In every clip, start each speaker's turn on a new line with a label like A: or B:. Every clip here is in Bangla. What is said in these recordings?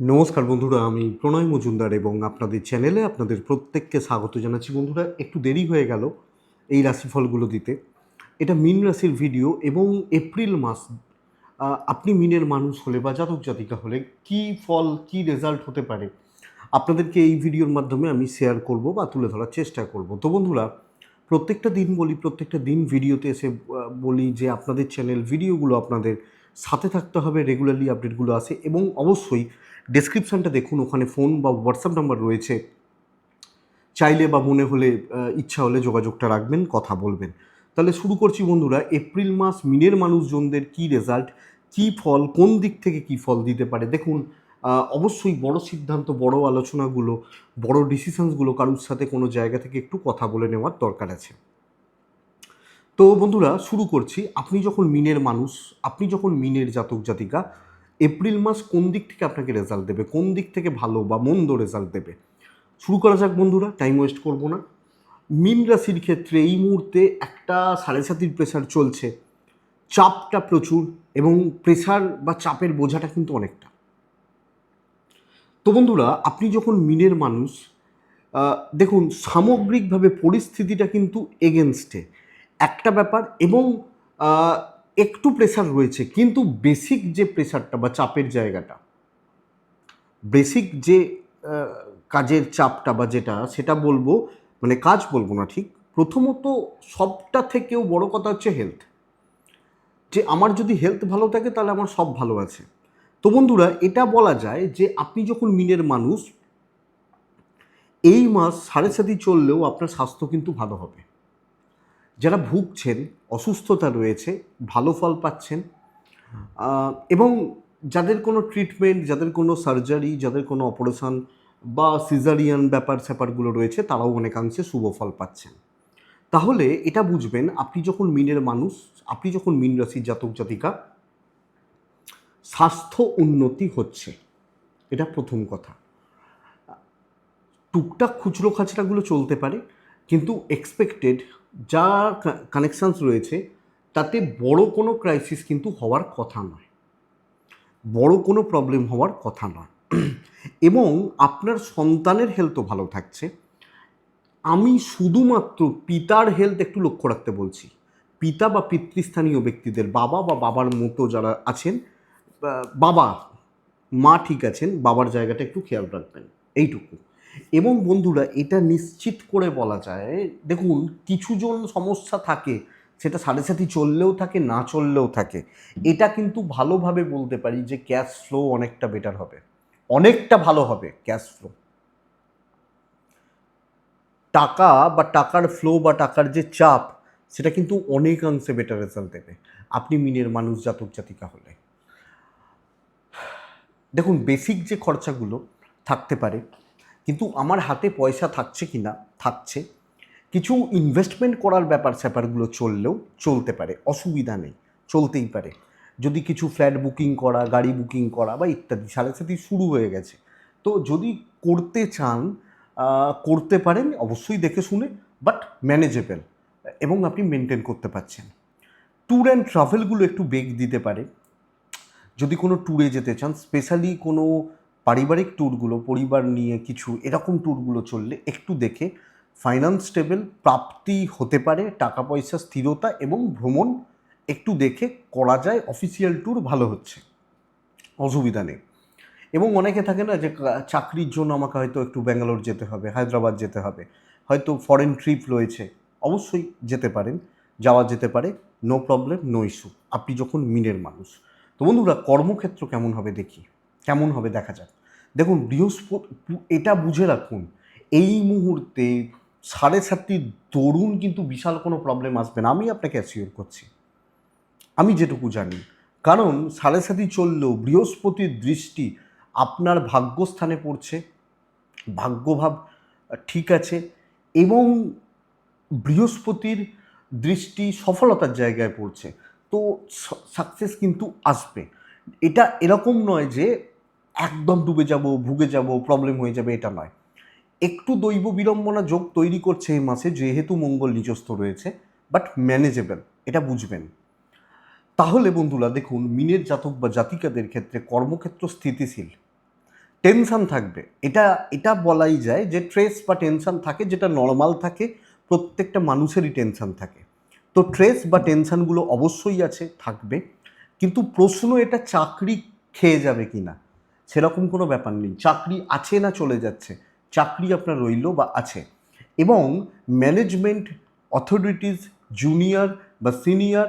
A: নমস্কার বন্ধুরা, আমি প্রণয় মজুমদার এবং আপনাদের চ্যানেলে আপনাদের প্রত্যেককে স্বাগত জানাচ্ছি। বন্ধুরা, একটু দেরি হয়ে গেল এই রাশিফলগুলো দিতে। এটা মিন রাশির ভিডিও এবং এপ্রিল মাস আপনি মিনের মানুষ হলে বা জাতক জাতিকা হলে কি ফল, কি রেজাল্ট হতে পারে আপনাদেরকে এই ভিডিওর মাধ্যমে আমি শেয়ার করব বা তুলে ধরার চেষ্টা করব। তো বন্ধুরা, প্রত্যেকটা দিন বলি, প্রত্যেকটা দিন ভিডিওতে এসে বলি যে আপনাদের চ্যানেল ভিডিওগুলো আপনাদের সাথে থাকতে হবে রেগুলারলি আপডেটগুলো আসে এবং অবশ্যই ডেসক্রিপশানটা দেখুন, ওখানে ফোন বা হোয়াটসঅ্যাপ নাম্বার রয়েছে। চাইলে বা মনে হলে ইচ্ছা হলে যোগাযোগটা রাখবেন, কথা বলবেন। তাহলে শুরু করছি বন্ধুরা এপ্রিল মাস, মিনের মানুষজনদের কি রেজাল্ট কি ফল, কোন দিক থেকে কি ফল দিতে পারে? দেখুন অবশ্যই বড় সিদ্ধান্ত, বড় আলোচনাগুলো, বড় ডিসিশনসগুলো কারোর সাথে কোনো জায়গা থেকে একটু কথা বলে নেওয়ার দরকার আছে। তো বন্ধুরা, শুরু করছি। আপনি যখন মিনের মানুষ, আপনি যখন মিনের জাতক জাতিকা, এপ্রিল মাস কোন দিক থেকে আপনাকে রেজাল্ট দেবে? কোন দিক থেকে ভালো বা মন্দ রেজাল্ট দেবে? শুরু করা যাক বন্ধুরা টাইম ওয়েস্ট করব না। মিন রাশির ক্ষেত্রে এই মুহূর্তে একটা সাড়ে সাতির প্রেশার চলছে। চাপটা প্রচুর এবং প্রেশার বা চাপের বোঝাটা কিন্তু অনেকটা। তো বন্ধুরা, আপনি যখন মিনের মানুষ দেখুন, সামগ্রিকভাবে পরিস্থিতিটা কিন্তু এগেনস্টে একটা ব্যাপার এবং একটু প্রেশার রয়েছে। কিন্তু বেসিক যে প্রেশারটা বা চাপের জায়গাটা বেসিক যে কাজের চাপটা বা যেটা, সেটা বলব মানে কাজ বলব না ঠিক, প্রথমত সবটা থেকেও বড় কথা হচ্ছে হেলথ যে আমার যদি হেলথ ভালো থাকে, তাহলে আমার সব ভালো আছে। তো বন্ধুরা, এটা বলা যায় যে আপনি যখন মিনের মানুষ, এই মাস সাড়ে সাথে চললেও আপনার স্বাস্থ্য কিন্তু ভালো হবে। যারা ভুগছেন, অসুস্থতা রয়েছে, ভালো ফল পাচ্ছেন এবং যাদের কোনো ট্রিটমেন্ট যাদের কোনো সার্জারি যাদের কোনো অপারেশন বা সিজারিয়ান ব্যাপার স্যাপারগুলো রয়েছে, তারাও অনেকাংশে শুভ ফল পাচ্ছেন। তাহলে এটা বুঝবেন, আপনি যখন মিনের মানুষ, আপনি যখন মিন রাশির জাতক জাতিকা, স্বাস্থ্য উন্নতি হচ্ছে। এটা প্রথম কথা। টুকটাক খুচরো খাচরাগুলো চলতে পারে, কিন্তু এক্সপেক্টেড যা কানেকশানস রয়েছে, তাতে বড় কোনো ক্রাইসিস কিন্তু হওয়ার কথা নয়। বড় কোনো প্রবলেম হওয়ার কথা নয়। এবং আপনার সন্তানের হেলথও ভালো থাকছে। আমি শুধুমাত্র পিতার হেলথ একটু লক্ষ্য রাখতে বলছি। পিতা বা পিতৃস্থানীয় ব্যক্তিদের, বাবা বা বাবার মতো যারা আছেন বাবা, মা ঠিক আছেন, বাবার জায়গাটা একটু খেয়াল রাখবেন। এইটুকু। এবং বন্ধুরা, এটা নিশ্চিত করে বলা যায়, দেখুন, কিছুজন সমস্যা থাকে, সেটা সাড়ে সাথে চললেও থাকে, না চললেও থাকে। এটা কিন্তু ভালোভাবে বলতে পারি যে ক্যাশ ফ্লো অনেকটা বেটার হবে। অনেকটা ভালো হবে ক্যাশ ফ্লো টাকা বা টাকার ফ্লো বা টাকার যে চাপ, সেটা কিন্তু অনেকাংশে বেটার রেজাল্ট দেবে। আপনি মিনের মানুষ, জাতক, জাতিকা হলে। দেখুন বেসিক যে খরচাগুলো থাকতে পারে কিন্তু আমার হাতে পয়সা থাকছে কি না? থাকছে। কিছু ইনভেস্টমেন্ট করার ব্যাপার স্যাপারগুলো চললেও চলতে পারে, অসুবিধা নেই, চলতেই পারে। যদি কিছু ফ্ল্যাট বুকিং করা, গাড়ি বুকিং করা বা ইত্যাদি সাড়ে সাথে শুরু হয়ে গেছে। তো যদি করতে চান করতে পারেন, অবশ্যই দেখে শুনে বাট ম্যানেজেবল এবং আপনি মেনটেন করতে পারছেন। ট্যুর অ্যান্ড ট্রাভেলগুলো একটু বেগ দিতে পারে। যদি কোনো ট্যুরে যেতে চান স্পেশালি কোনো পারিবারিক ট্যুরগুলো পরিবার নিয়ে কিছু এরকম ট্যুরগুলো চললে একটু দেখে ফাইন্যান্স স্টেবল প্রাপ্তি হতে পারে টাকা পয়সা স্থিরতা এবং ভ্রমণ একটু দেখে করা যায় অফিসিয়াল ট্যুর ভালো হচ্ছে। অসুবিধা নেই। এবং অনেকে থাকে না যে চাকরির জন্য আমাকে হয়তো একটু ব্যাঙ্গালোর যেতে হবে, হায়দ্রাবাদ যেতে হবে। হয়তো ফরেন ট্রিপ রয়েছে, অবশ্যই যেতে পারেন, যাওয়া যেতে পারে নো প্রবলেম নো ইস্যু আপনি যখন মিনের মানুষ। তো বন্ধুরা, কর্মক্ষেত্র কেমন হবে দেখি। কেমন হবে দেখা যাক। দেখুন বৃহস্পতি এটা বুঝে রাখুন, এই মুহূর্তে সাড়ে সাতটির দরুন কিন্তু বিশাল কোনো প্রবলেম আসবে না। আমি আপনাকে অ্যাসিওর করছি। আমি যেটুকু জানি, কারণ সাড়ে সাতই চললেও বৃহস্পতির দৃষ্টি আপনার ভাগ্যস্থানে পড়ছে, ভাগ্যভাব ঠিক আছে এবং বৃহস্পতির দৃষ্টি সফলতার জায়গায় পড়ছে। তো সাকসেস কিন্তু আসবে। এটা এরকম নয় যে একদম ডুবে যাব, ভুগে যাব প্রবলেম হয়ে যাবে, এটা নয়। একটু দৈব বিড়ম্বনা যোগ তৈরি করছে এই মাসে, যেহেতু মঙ্গল নিচস্থ রয়েছে বাট ম্যানেজেবল এটা বুঝবেন। তাহলে বন্ধুরা, দেখুন, মিনের জাতক বা জাতিকাদের ক্ষেত্রে কর্মক্ষেত্র স্থিতিশীল। টেনশন থাকবে। এটা এটা বলাই যায় যে ট্রেস বা টেনশন থাকে, যেটা নর্মাল থাকে, প্রত্যেকটা মানুষেরই টেনশন থাকে। তো ট্রেস বা টেনশনগুলো অবশ্যই আছে, থাকবে। কিন্তু প্রশ্ন এটা চাকরি খেয়ে যাবে কি না সেরকম কোনো ব্যাপার নেই। চাকরি আছে না চলে যাচ্ছে, চাকরি আপনার রইল বা আছে। এবং ম্যানেজমেন্ট অথরিটিস জুনিয়র বা সিনিয়র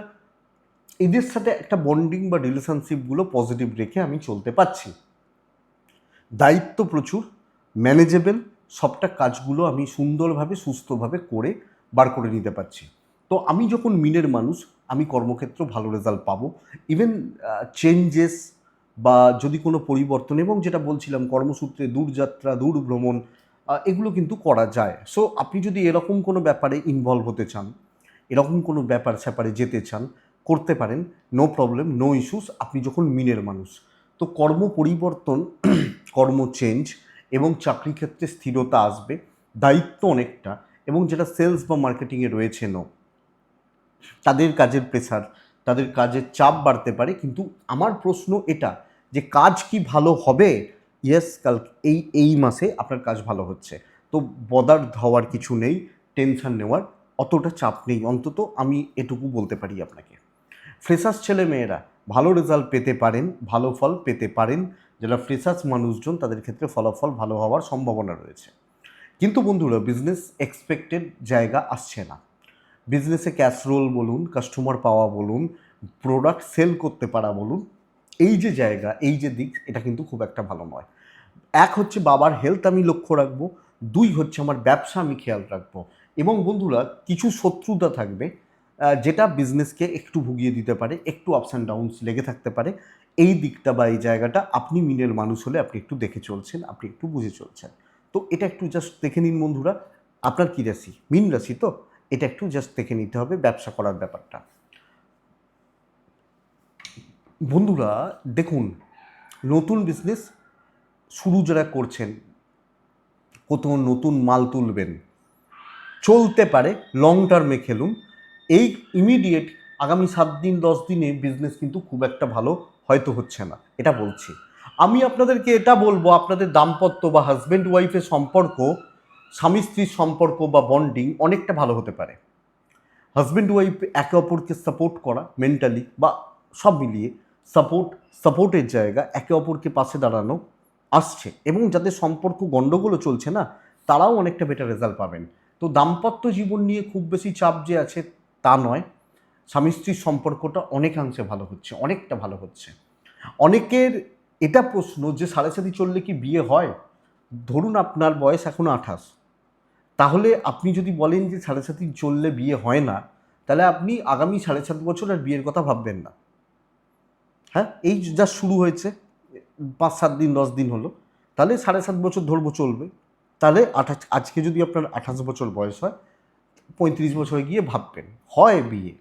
A: এদের সাথে একটা বন্ডিং বা রিলেশনশিপগুলো পজিটিভ রেখে আমি চলতে পারছি। দায়িত্ব প্রচুর ম্যানেজেবল সবটা কাজগুলো আমি সুন্দরভাবে, সুস্থভাবে করে বার করে নিতে পারছি। তো আমি যখন মিনের মানুষ, আমি কর্মক্ষেত্র ভালো রেজাল্ট পাবো। ইভেন চেঞ্জেস বা যদি কোনো পরিবর্তন এবং যেটা বলছিলাম, কর্মসূত্রে দূরযাত্রা দূর ভ্রমণ এগুলো কিন্তু করা যায়। সো আপনি যদি এরকম কোনো ব্যাপারে ইনভলভ হতে চান, এরকম কোনো ব্যাপার স্যাপারে যেতে চান, করতে পারেন নো প্রবলেম নো ইস্যুস আপনি যখন মিনের মানুষ। তো কর্ম পরিবর্তন, কর্ম চেঞ্জ এবং চাকরি ক্ষেত্রে স্থিরতা আসবে, দায়িত্ব অনেকটা এবং যেটা সেলস বা মার্কেটিংয়ে রয়েছে নো তাদের কাজের প্রেসার তাদের কাজের চাপ বাড়তে পারে, কিন্তু আমার প্রশ্ন এটা যে কাজ কি ভালো হবে? ইয়েস কাল এই এই মাসে আপনার কাজ ভালো হচ্ছে। তো বদার হওয়ার কিছু নেই টেনশন নেওয়ার অতটা চাপ নেই। অন্তত আমি এটুকু বলতে পারি আপনাকে। ফ্রেশার্স ছেলে মেয়েরা, ভালো রেজাল্ট পেতে পারেন, ভালো ফল পেতে পারেন। যারা ফ্রেশার্স মানুষজন, তাদের ক্ষেত্রে ফলাফল ভালো হওয়ার সম্ভাবনা রয়েছে। কিন্তু বন্ধুরা বিজনেস এক্সপেক্টেড জায়গা আসছে না। বিজনেসে ক্যাশ রোল বলুন কাস্টমার পাওয়া বলুন প্রোডাক্ট সেল করতে পারা বলুন এই যে জায়গা, এই যে দিক, এটা কিন্তু খুব একটা ভালো নয়। এক হচ্ছে বাবার হেলথ আমি লক্ষ্য রাখব, দুই হচ্ছে আমার ব্যবসা আমি খেয়াল রাখব। এবং বন্ধুরা, কিছু শত্রুতা থাকবে যেটা বিজনেসকে একটু ভুগিয়ে দিতে পারে, একটু আপস অ্যান্ড ডাউনস লেগে থাকতে পারে। এই দিকটা বা এই জায়গাটা আপনি মিনের মানুষ হলে আপনি একটু দেখে চলছেন, আপনি একটু বুঝে চলছেন। তো এটা একটু জাস্ট দেখে নিন বন্ধুরা, আপনার কী রাশি? মিন রাশি তো? এটা একটু জাস্ট দেখে নিতে হবে, ব্যবসা করার ব্যাপারটা। বন্ধুরা, দেখুন, নতুন বিজনেস শুরু যারা করছেন, কোথাও নতুন মাল তুলবেন, চলতে পারে লং টার্মে খেলুন, এই ইমিডিয়েট আগামী সাত দিন, দশ দিনে বিজনেস কিন্তু খুব একটা ভালো হয়তো হচ্ছে না, এটা বলছি। আমি আপনাদেরকে এটা বলব, আপনাদের দাম্পত্য বা হাজব্যান্ড ওয়াইফের সম্পর্ক, স্বামী স্ত্রীর সম্পর্ক বা বন্ডিং অনেকটা ভালো হতে পারে। হাজব্যান্ড ওয়াইফ একে অপরকে সাপোর্ট করা মেন্টালি বা সব মিলিয়ে সাপোর্ট সাপোর্টের জায়গা একে অপরকে পাশে দাঁড়ানো আসছে এবং যাদের সম্পর্ক গণ্ডগোলও চলছে না, তারাও অনেকটা বেটার রেজাল্ট পাবেন। তো দাম্পত্য জীবন নিয়ে খুব বেশি চাপ যে আছে তা নয়। স্বামী স্ত্রীর সম্পর্কটা অনেকাংশে ভালো হচ্ছে, অনেকটা ভালো হচ্ছে। অনেকের এটা প্রশ্ন যে সাড়ে সাথে চললে কি বিয়ে হয়? ধরুন আপনার বয়স এখনও আঠাশ। তাহলে আপনি যদি বলেন যে সাড়ে সাথে চললে বিয়ে হয় না, তাহলে আপনি আগামী সাড়ে সাত বছর আর বিয়ের কথা ভাববেন না। হ্যাঁ এই যা শুরু হয়েছে, পাঁচ, সাত দিন, দশ দিন হলো, তাহলে সাড়ে সাত বছর ধরবো চলবে। তাহলে আঠাশ, আজকে যদি আপনার আঠাশ বছর বয়স হয়, পঁয়ত্রিশ বছরে গিয়ে ভাববেন, হয় বিয়ে।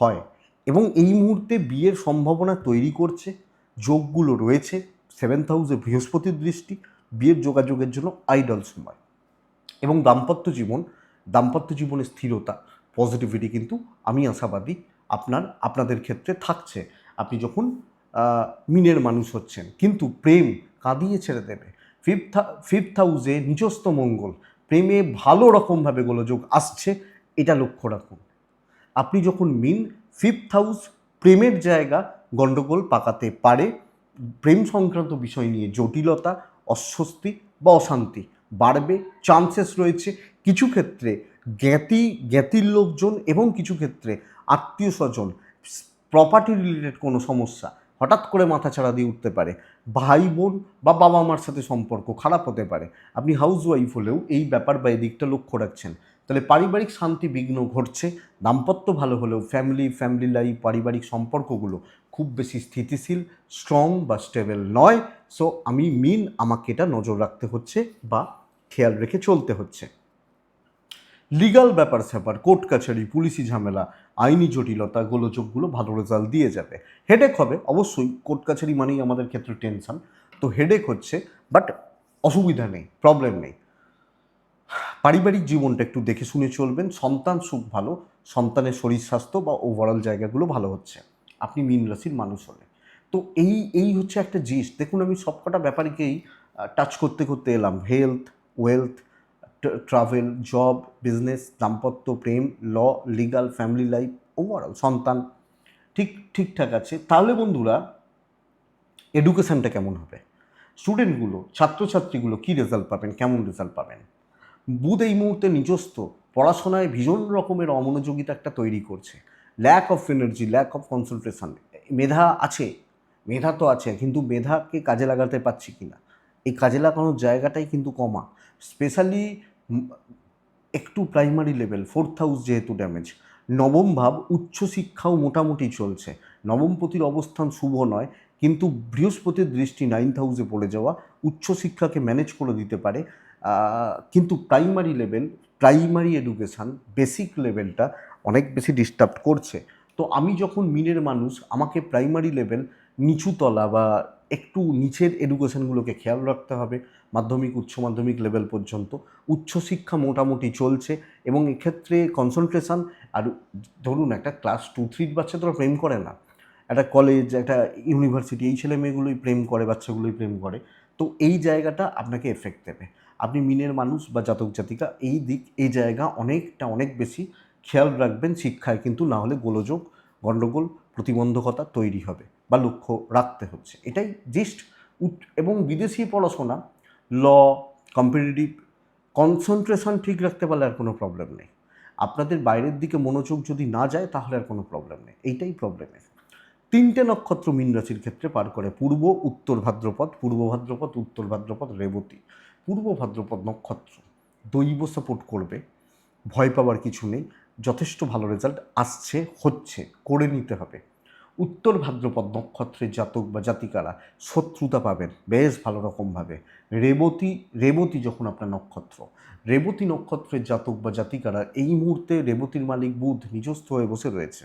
A: হয়। এবং এই মুহূর্তে বিয়ের সম্ভাবনা তৈরি করছে, যোগগুলো রয়েছে সেভেন্থ হাউসে বৃহস্পতির দৃষ্টি, বিয়ের যোগাযোগের জন্য আইডল সময়। এবং দাম্পত্য জীবন, দাম্পত্য জীবনের স্থিরতা পজিটিভিটি কিন্তু আমি আশাবাদী আপনার, আপনাদের ক্ষেত্রে থাকছে। যখন মিনের মানুষ হচ্ছেন, কিন্তু প্রেম কাঁদিয়ে ছেড়ে দেবে। ফিফথ ফিফথ হাউসে নিজস্ব মঙ্গল, প্রেমে ভালো রকমভাবে গোলযোগ আসছে, এটা লক্ষ্য রাখুন। আপনি যখন মিন ফিফথ হাউস প্রেমের জায়গা গণ্ডগোল পাকাতে পারে, প্রেম সংক্রান্ত বিষয় নিয়ে জটিলতা, অস্বস্তি বা অশান্তি বাড়বে চান্সেস রয়েছে কিছু ক্ষেত্রে জ্ঞাতি, জ্ঞাতির লোকজন এবং কিছু ক্ষেত্রে আত্মীয় স্বজন প্রপার্টি রিলেটেড কোনো সমস্যা, হঠাৎ করে মাথা ছাড়া দিয়ে উঠতে পারে। ভাই বোন বা বাবা মার সাথে সম্পর্ক খারাপ হতে পারে। আপনি হাউস ওয়াইফ হলেও এই ব্যাপার বা এই দিকটা লক্ষ্য রাখছেন। তাহলে পারিবারিক শান্তি বিঘ্ন ঘটছে, দাম্পত্য ভালো হলেও ফ্যামিলি ফ্যামিলি লাইফ পারিবারিক সম্পর্কগুলো খুব বেশি স্থিতিশীল স্ট্রং বা স্টেবল নয়। সো আমি মিন আমাকে এটা নজর রাখতে হচ্ছে বা খেয়াল রেখে চলতে হচ্ছে। লিগাল ব্যাপার স্যাপার, কোর্ট কাছারি, পুলিশি ঝামেলা, আইনি জটিলতা, গোলযোগগুলো ভালো রেজাল্ট দিয়ে যাবে। হেডেক হবে, অবশ্যই। কোর্ট কাছারি মানেই আমাদের ক্ষেত্রে টেনশন তো হেডেক হচ্ছে বাট অসুবিধা নেই প্রবলেম নেই। পারিবারিক জীবনটা একটু দেখে শুনে চলবেন। সন্তান সুখ ভালো, সন্তানের শরীর স্বাস্থ্য বা ওভারঅল জায়গাগুলো ভালো হচ্ছে। আপনি মীন রাশির মানুষ হলে। তো এই এই হচ্ছে একটা জিনিস দেখুন, আমি সবকটা ব্যাপারকেই টাচ করতে করতে এলাম। Health wealth travel job business দাম্পত্য, প্রেম law legal family life overall সন্তান, ঠিক, ঠিকঠাক আছে। তাহলে বন্ধুরা এডুকেশানটা কেমন হবে? স্টুডেন্টগুলো ছাত্রছাত্রীগুলো কী রেজাল্ট পাবেন? কেমন রেজাল্ট পাবেন? বুধ এই মুহূর্তে নিজস্ব, পড়াশোনায় ভীষণ রকমের অমনোযোগিতা একটা তৈরি করছে। Lack of energy lack of concentration মেধা আছে, মেধা তো আছে, কিন্তু মেধাকে কাজে লাগাতে পারছি কি না এই কাজে লাগানোর জায়গাটাই কিন্তু কমা। স্পেশালি একটু প্রাইমারি লেভেল ফোর্থ হাউস যেহেতু ড্যামেজ নবম ভাব উচ্চশিক্ষাও মোটামুটি চলছে। নবমপতির অবস্থান শুভ নয়, কিন্তু বৃহস্পতির দৃষ্টি নাইন্থ হাউসে পড়ে যাওয়া, উচ্চশিক্ষাকে ম্যানেজ করে দিতে পারে। কিন্তু primary level primary education basic লেভেলটা অনেক বেশি ডিস্টার্ব করছে। তো আমি যখন মিনের মানুষ, আমাকে প্রাইমারি লেভেল নিচুতলা বা একটু নিচের এডুকেশনগুলোকে খেয়াল রাখতে হবে, মাধ্যমিক, উচ্চ মাধ্যমিক লেভেল পর্যন্ত। উচ্চশিক্ষা মোটামুটি চলছে এবং এক্ষেত্রে কনসেন্ট্রেশন আর ধরুন একটা ক্লাস টু থ্রির বাচ্চা তো আর প্রেম করে না। একটা কলেজ একটা ইউনিভার্সিটি এই ছেলে মেয়েগুলোই প্রেম করে, বাচ্চাগুলোই প্রেম করে। তো এই জায়গাটা আপনাকে এফেক্ট দেবে। আপনি মিনের মানুষ বা জাতক জাতিকা, এই দিক, এই জায়গা অনেকটা অনেক বেশি খেয়াল রাখবেন শিক্ষায়। কিন্তু না হলে গোলযোগ, গণ্ডগোল, প্রতিবন্ধকতা তৈরি হবে। বা লক্ষ্য রাখতে হচ্ছে। এটাই জিস্ট এবং বিদেশি পড়াশোনা, ল কম্পিটিটিভ কনসেন্ট্রেশন ঠিক রাখতে পারলে আর কোনো প্রবলেম নেই। আপনাদের বাইরের দিকে মনোযোগ যদি না যায় তাহলে আর কোনো প্রবলেম নেই। এইটাই প্রবলেমের তিনটে নক্ষত্র মীন রাশির ক্ষেত্রে পার করে পূর্ব, উত্তর ভাদ্রপদ, পূর্ব ভাদ্রপদ, উত্তর ভাদ্রপদ, রেবতী। পূর্ব ভাদ্রপদ নক্ষত্র দৈব সাপোর্ট করবে, ভয় পাওয়ার কিছু নেই, যথেষ্ট ভালো রেজাল্ট আসছে, হচ্ছে, করে নিতে হবে। উত্তর ভাদ্রপদ নক্ষত্রের জাতক বা জাতিকারা শত্রুতা পাবেন বেশ ভালো রকমভাবে। রেবতী রেবতী যখন আপনার নক্ষত্র, রেবতী নক্ষত্রের জাতক বা জাতিকারা এই মুহূর্তে রেবতীর মালিক বুধ নিজস্থ হয়ে বসে রয়েছে।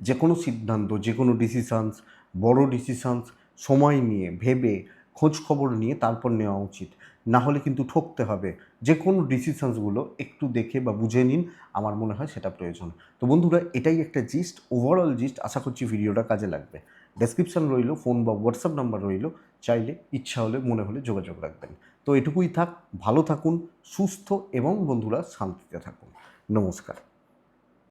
A: যে কোনো সিদ্ধান্ত যে কোনো ডিসিশানস বড় ডিসিশানস সময় নিয়ে ভেবে খোঁজ খবর নিয়ে তারপর নেওয়া উচিত। না হলে কিন্তু ঠকতে হবে। যে কোনো ডিসিশানসগুলো একটু দেখে বা বুঝে নিন, আমার মনে হয় সেটা প্রয়োজন। তো বন্ধুরা, এটাই একটা জিস্ট ওভারঅল জিস্ট আশা করছি ভিডিওটা কাজে লাগবে। ডেসক্রিপশান রইল ফোন বা হোয়াটসঅ্যাপ নাম্বার রইল, চাইলে ইচ্ছা হলে, মনে হলে যোগাযোগ রাখবেন। তো এটুকুই থাক, ভালো থাকুন, সুস্থ এবং বন্ধুরা শান্তিতে থাকুন। নমস্কার।